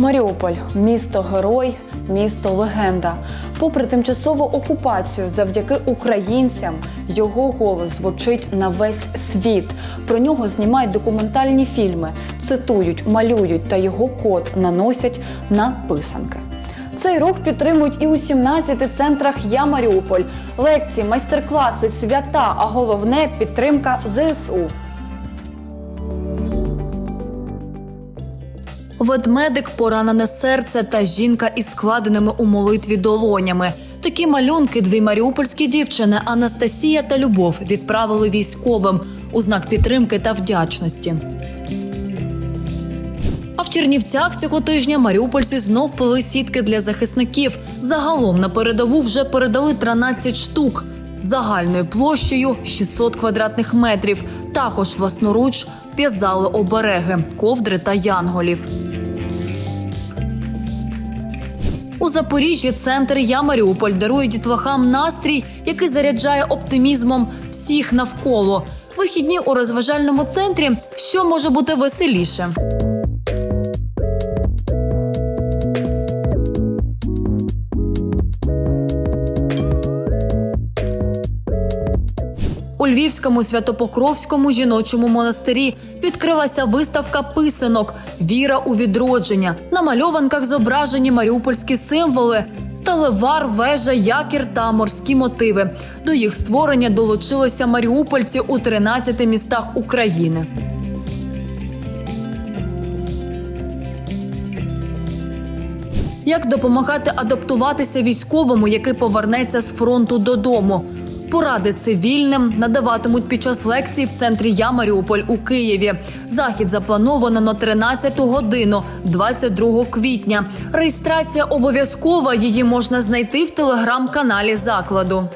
Маріуполь місто герой, місто легенда. Попри тимчасову окупацію, завдяки українцям його голос звучить на весь світ. Про нього знімають документальні фільми, цитують, малюють та його код наносять на писанки. Цей рух підтримують і у 17 центрах Я Маріуполь. Лекції, майстер-класи, свята, а головне підтримка ЗСУ. Ведмедик, поранене серце та жінка із складеними у молитві долонями. Такі малюнки дві маріупольські дівчини Анастасія та Любов відправили військовим у знак підтримки та вдячності. А в Чернівцях цього тижня маріупольці знов плели сітки для захисників. Загалом на передову вже передали 13 штук загальною площею 600 квадратних метрів. Також власноруч в'язали обереги, ковдри та янголів. У Запоріжжі центр Я Маріуполь дарує дітлахам настрій, який заряджає оптимізмом всіх навколо. Вихідні у розважальному центрі. Що може бути веселіше? Львівському Святопокровському жіночому монастирі відкрилася виставка писанок Віра у відродження. На мальованках зображені маріупольські символи, сталевар, вежа, якір та морські мотиви. До їх створення долучилися маріупольці у 13 містах України. Як допомагати адаптуватися військовому, який повернеться з фронту додому? Поради цивільним надаватимуть під час лекції в центрі Я Маріуполь у Києві. Захід заплановано на 13 годину 22 квітня. Реєстрація обов'язкова. Її можна знайти в телеграм-каналі закладу.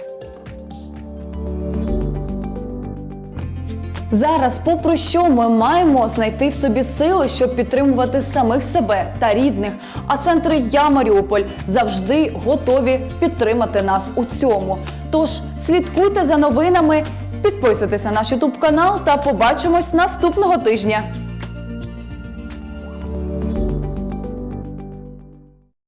Зараз, попри що, ми маємо знайти в собі сили, щоб підтримувати самих себе та рідних. А центри Я Маріуполь завжди готові підтримати нас у цьому. Тож слідкуйте за новинами, підписуйтесь на наш ютуб канал та побачимось наступного тижня.